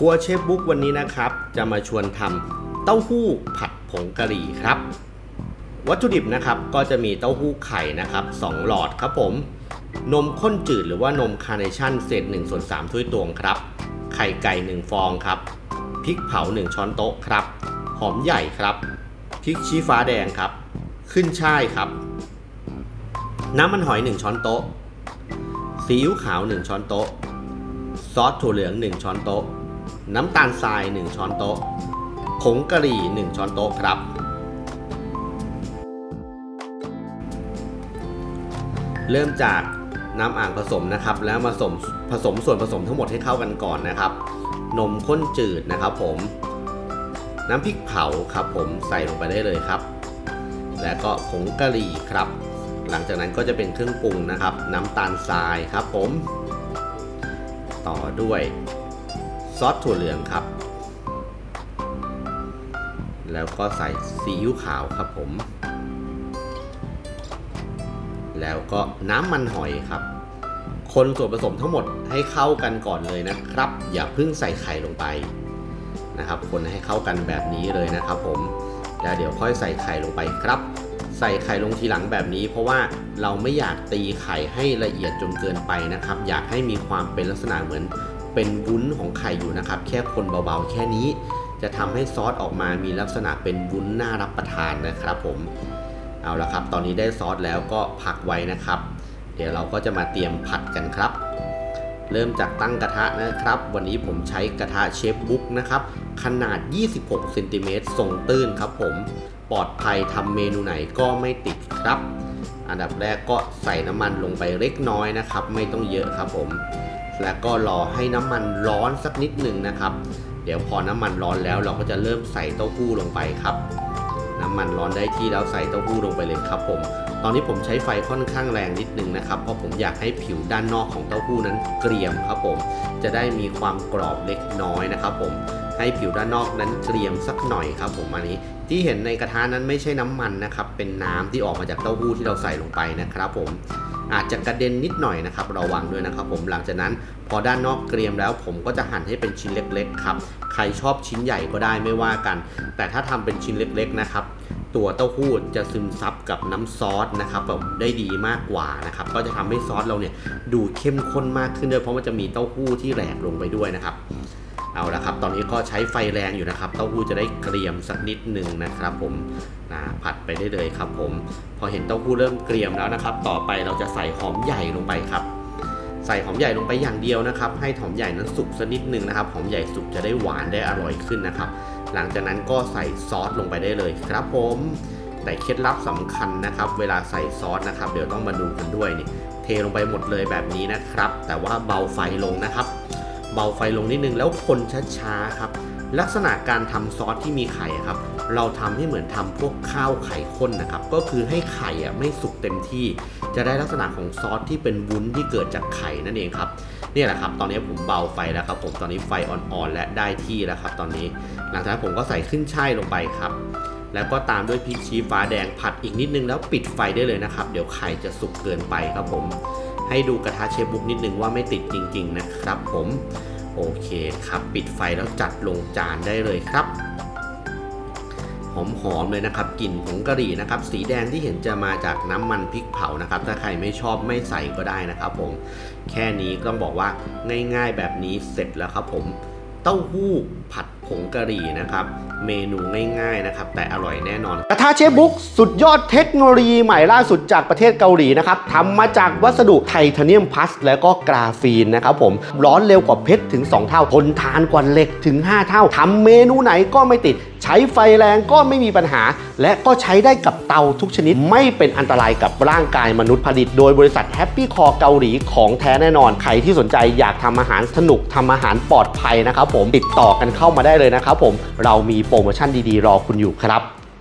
ครัวเชฟบุ๊กวันนี้นะครับ จะมาชวนทำเต้าหู้ผัดผงกะหรี่ครับ วัตถุดิบนะครับก็จะมีเต้าหู้ไข่นะครับ2หลอดครับผม นมข้นจืดหรือว่านมคาร์เนชั่นเศษ1ส่วน3ถ้วยตวงครับ ไข่ไก่ 1 ฟองครับพริกเผา 1 ช้อนโต๊ะครับ หอมใหญ่ครับพริกชี้ฟ้าแดงครับ ขึ้นช่ายครับ น้ำมันหอย 1 ช้อนโต๊ะซีอิ๊วขาว 1 ช้อนโต๊ะ ซอสถั่วเหลือง 1 ช้อนโต๊ะ น้ำตาลทราย 1 ช้อนโต๊ะ ผงกะหรี่ 1 ช้อนโต๊ะครับ เริ่มจากน้ำอ่างผสมนะครับ แล้วมาผสมผสมส่วนผสมทั้งหมดให้เข้ากันก่อนนะครับ นมข้นจืดนะครับผม น้ำพริกเผาครับผมใส่ลงไปได้เลยครับ แล้วก็ผงกะหรี่ครับ หลังจากนั้นก็จะเป็นเครื่องปรุงนะครับ น้ำตาลทรายครับผม ต่อด้วย ซอสถั่วเหลืองครับ แล้วก็ใส่ซีอิ๊วขาวครับผม แล้วก็น้ำมันหอยครับ คนส่วนผสมทั้งหมดให้เข้ากันก่อนเลยนะครับ อย่าเพิ่งใส่ไข่ลงไปนะครับ คนให้เข้ากันแบบนี้เลยนะครับผมแล้วเดี๋ยวค่อยใส่ไข่ลงไปครับ ใส่ไข่ลงทีหลังแบบนี้ เพราะว่าเราไม่อยากตีไข่ให้ละเอียดจนเกินไปนะครับ อยากให้มีความเป็นลักษณะเหมือน เป็นวุ้นของไข่อยู่นะครับ แค่คนเบาๆ แค่นี้ จะทำให้ซอสออกมามีลักษณะเป็นวุ้นน่ารับประทานนะครับผมเอาละครับ ตอนนี้ได้ซอสแล้วก็พักไว้นะครับ เดี๋ยวเราก็จะมาเตรียมผัดกันครับ เริ่มจากตั้งกระทะนะครับ วันนี้ผมใช้กระทะเชฟบุ๊กนะครับ ขนาด 26เซนติเมตรทรงตื้นครับผมปลอดภัยทำเมนูไหนก็ไม่ติดครับ อันดับแรกก็ใส่น้ำมันลงไปเล็กน้อยนะครับ ไม่ต้องเยอะครับผม แล้วก็รอให้น้ำมันร้อนสักนิดหนึ่งนะครับ เดี๋ยวพอน้ำมันร้อนแล้วเราก็จะเริ่มใส่เต้าหู้ลงไปครับ น้ำมันร้อนได้ที่แล้วใส่เต้าหู้ลงไปเลยครับผม ตอนนี้ผมใช้ไฟค่อนข้างแรงนิดนึงนะครับ เพราะผมอยากให้ผิวด้านนอกของเต้าหู้นั้นเกรียมครับผม จะได้มีความกรอบเล็กน้อยนะครับผม ให้ผิวด้านนอกนั้นเกรียมสักหน่อยครับผมอันนี้ที่เห็นในกระทะนั้นไม่ใช่น้ำมันนะครับ เป็นน้ำที่ออกมาจากเต้าหู้ที่เราใส่ลงไปนะครับผมอาจจะกระเด็นนิดหน่อยนะครับระวังด้วยนะครับผมหลังจากนั้นพอด้านนอกเกรียมแล้ว ผมก็จะหั่นให้เป็นชิ้นเล็กๆครับใครชอบชิ้นใหญ่ก็ได้ไม่ว่ากัน แต่ถ้าทำเป็นชิ้นเล็กๆนะครับตัวเต้าหู้จะซึมซับกับน้ำซอสนะครับแบบได้ดีมากกว่านะครับก็จะทำให้ซอสเราเนี่ยดูเข้มข้นมากขึ้นด้วยเพราะมันจะมีเต้าหู้ที่แหลกลงไปด้วยนะครับ เอาละครับ ตอนนี้ก็ใช้ไฟแรงอยู่นะครับ เต้าหู้จะได้เกรียมสักนิดหนึ่งนะครับ ผมนะผัดไปได้เลยครับ ผม พอเห็นเต้าหู้เริ่มเกรียมแล้วนะครับ ต่อไปเราจะใส่หอมใหญ่ลงไปครับ ใส่หอมใหญ่ลงไปอย่างเดียวนะครับ ให้หอมใหญ่นั้นสุกสักนิดหนึ่งนะครับ หอมใหญ่สุกจะได้หวานได้อร่อยขึ้นนะครับ หลังจากนั้นก็ใส่ซอสลงไปได้เลยครับ ผมแต่เคล็ดลับสำคัญนะครับ เวลาใส่ซอสนะครับ เดี๋ยวต้องมาดูกันด้วยนี่ เทลงไปหมดเลยแบบนี้นะครับ แต่ว่าเบาไฟลงนะครับ เบาไฟลงนิดนึงแล้วคนช้าๆครับ ลักษณะการทำซอสที่มีไข่ครับ เราทำให้เหมือนทำพวกข้าวไข่ข้นนะครับ ก็คือให้ไข่อะไม่สุกเต็มที่ จะได้ลักษณะของซอสที่เป็นวุ้นที่เกิดจากไข่นั่นเองครับนี่แหละครับ ตอนนี้ผมเบาไฟแล้วครับ ผมตอนนี้ไฟอ่อนๆและได้ที่แล้วครับ ตอนนี้ หลังจากนั้นผมก็ใส่ขึ้นช่ายลงไปครับ แล้วก็ตามด้วยพริกชี้ฟ้าแดงผัดอีกนิดนึงแล้วปิดไฟได้เลยนะครับ เดี๋ยวไข่จะสุกเกินไปครับผม ให้ดูกระทะเชฟบุ๊กนิดนึงว่าไม่ติดจริง ๆ นะครับผม โอเคครับ ปิดไฟแล้วจัดลงจานได้เลยครับหอมๆเลยนะครับกลิ่นผงกะหรี่นะครับสีแดงที่เห็นจะมาจากน้ำมันพริกเผานะครับ ถ้าใครไม่ชอบไม่ใส่ก็ได้นะครับผมแค่นี้ต้องบอกว่าง่ายๆแบบนี้เสร็จแล้วครับผม เต้าหู้ผัด ผงกะหรี่นะครับ เมนูง่ายๆนะครับ แต่อร่อยแน่นอน กระทะเชฟบุ๊กสุดยอดเทคโนโลยีใหม่ล่าสุดจากประเทศเกาหลีนะครับทำมาจากวัสดุไทเทเนียมพลัสแล้วก็กราฟีนนะครับผมร้อนเร็วกว่าเพชรถึง 2 เท่า ทนทานกว่าเหล็กถึง 5 เท่าทำเมนูไหนก็ไม่ติด ใช้ไฟแรงก็ไม่มีปัญหา และก็ใช้ได้กับเตาทุกชนิดไม่เป็นอันตรายกับร่างกายมนุษย์ผลิต โดยบริษัทแฮปปี้คอเกาหลีของแท้แน่นอน ใครที่สนใจอยากทำอาหารสนุกทำอาหารปลอดภัยนะครับผมติดต่อกันเข้ามาได้เลยนะครับผมเรามีโปรโมชั่นดีๆ รอคุณอยู่ครับ